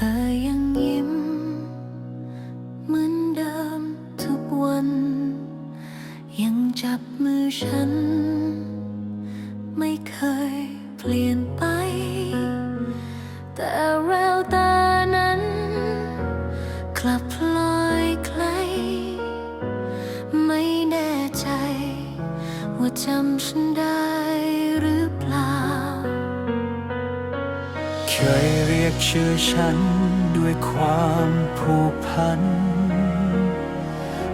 อยังยิ้ม เหมือนเดิมทุกวัน ยังจับมือฉัน ไม่เคยเปลี่ยนไป แต่แววตานั้น กลับลอยไกล ไม่แน่ใจ ว่าจำฉันได้หรือเปล่า เคยเรียกชื่อฉันด้วยความผูกพัน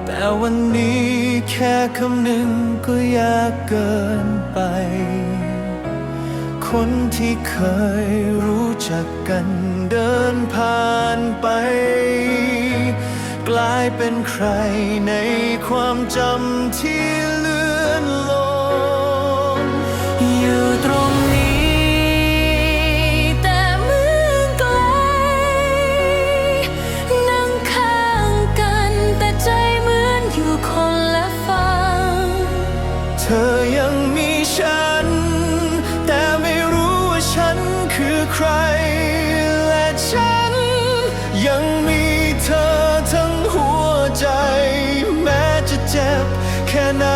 แต่วันนี้แค่คำหนึ่งก็ยากเกินไป คนที่เคยรู้จักกันเดินผ่านไป กลายเป็นใครในความจำที่ ร และฉัน ยังมีเธอทั้งหัวใจ แม้จะเจ็บแค่ไหน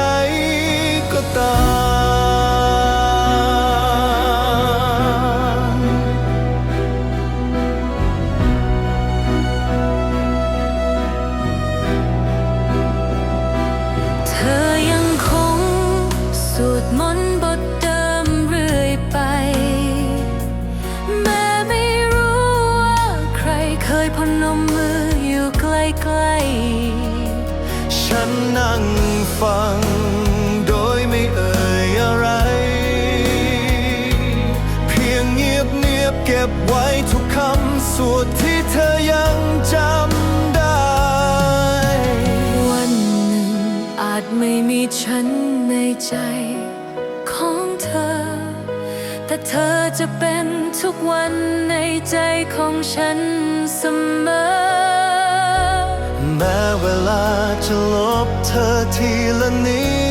ใกล้ ฉันนั่งฟังโดยไม่เอ่ยอะไร เพียงเงียบเงียบเก็บไว้ทุกคำสวดที่เธอยังจำได้ วันหนึ่งอาจไม่มีฉันในใจของเธอ แต่เธอจะเป็นทุกวันในใจของฉันเสมอ แม้เวลาจะลบเธอทีละนิด